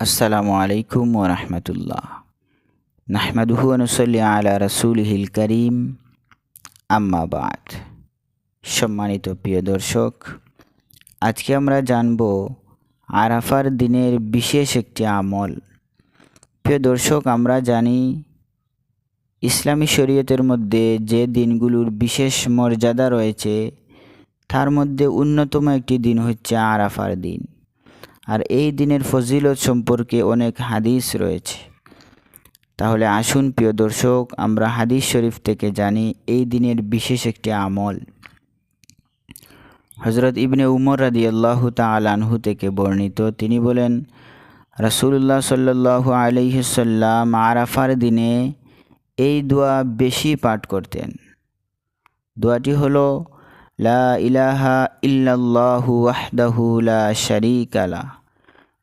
আসসালামু আলাইকুম ওরহমতুল্লাহ নাহমাদুহু অনুসল্লি আলা রসুলহিল করিম। আম্মাবাদ সম্মানিত প্রিয় দর্শক, আজকে আমরা জানব আরাফার দিনের বিশেষ একটি আমল। প্রিয় দর্শক, আমরা জানি ইসলামী শরীয়তের মধ্যে যে দিনগুলোর বিশেষ মর্যাদা রয়েছে, তার মধ্যে অন্যতম একটি দিন হচ্ছে আরাফার দিন। আর এই দিনের ফজিলত সম্পর্কে অনেক হাদিস রয়েছে। তাহলে আসুন প্রিয় দর্শক, আমরা হাদিস শরীফ থেকে জানি এই দিনের বিশেষ একটি আমল। হজরত ইবনে উমর রাদি আল্লাহ তালানহু থেকে বর্ণিত, তিনি বলেন রাসুল্লাহ সাল্লাহ আলহিসাল্লাম আরাফার দিনে এই দোয়া বেশি পাঠ করতেন। দোয়াটি হলো লা ইলাহা ইল্লাল্লাহু ওয়াহদাহু লা শারীকা লা,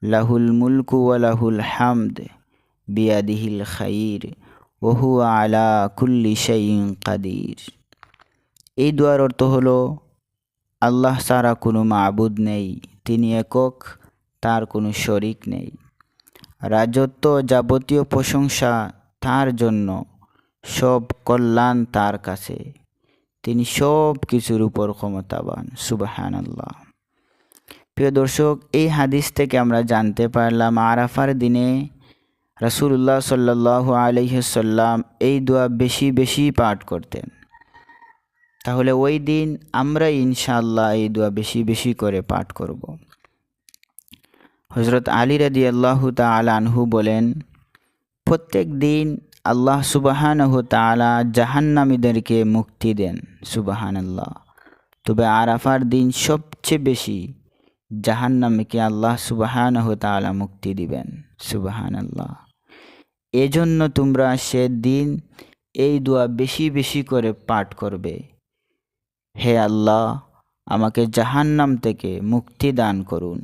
লাহুল মুলকু ওয়া লাহুল হামদ বিয়াদিহিল খাইর ওহু আলা কুল্লি শাইইন কাদির। এই দোয়ার অর্থ হলো, আল্লাহ ছাড়া কোনো মাবুদ নেই, তিনি একক, তার কোনো শরিক নেই। রাজত্ব যাবতীয় প্রশংসা তার জন্য, সব কল্যাণ তার কাছে। তিনি সব কিছুর উপর ক্ষমতাবান সুবাহান আল্লাহ প্রিয় দর্শক, এই হাদিস থেকে আমরা জানতে পারলাম, আরাফার দিনে রাসুল্লাহ সাল্লাহ আলহ্লাম এই দোয়া বেশি বেশি পাঠ করতেন। তাহলে ওই দিন আমরা ইনশাল্লাহ এই দোয়া বেশি বেশি করে পাঠ করব। হজরত আলী রাদি আল্লাহ আনহু বলেন, প্রত্যেক দিন আল্লাহ সুবাহান তালা জাহান্নামীদেরকে মুক্তি দেন সুবাহান আল্লাহ তবে আরাফার দিন সবচেয়ে বেশি জাহান্নামীকে আল্লাহ সুবাহান তালা মুক্তি দিবেন সুবাহান আল্লাহ এজন্য তোমরা সে দিন এই দোয়া বেশি বেশি করে পাঠ করবে। হে আল্লাহ, আমাকে জাহান্নাম থেকে মুক্তি দান করুন।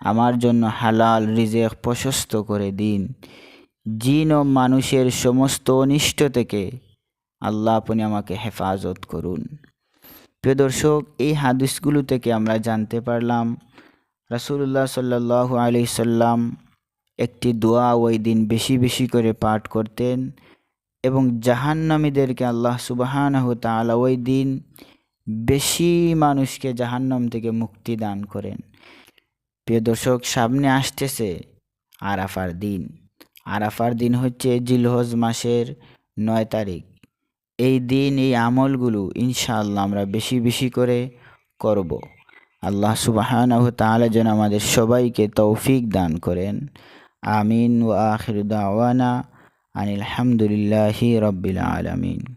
আমার জন্য হালাল রিজেক প্রশস্ত করে দিন। জিন ও মানুষের সমস্ত অনিষ্ট থেকে আল্লাহ আপনি আমাকে হেফাজত করুন। প্রিয় দর্শক, এই হাদিসগুলো থেকে আমরা জানতে পারলাম রাসুল্লাহ সাল্লাহ আলি সাল্লাম একটি দোয়া ওই দিন বেশি বেশি করে পাঠ করতেন এবং জাহান্নামীদেরকে আল্লাহ সুবাহানাহ তালা ওই দিন বেশি মানুষকে জাহান্নাম থেকে মুক্তি দান করেন। প্রিয় দর্শক, সামনে আসতেছে আরাফার দিন। আরাফার দিন হচ্ছে জিলহজ মাসের নয় তারিখ। এই দিন, এই আমলগুলো ইনশাআল্লাহ আমরা বেশি বেশি করে করব। আল্লাহ সুবাহান তাহলে যেন আমাদের সবাইকে তৌফিক দান করেন। আমিন ও আখির দাওয়ানা আনিল হামদুলিল্লাহি রব্বিল আলমিন।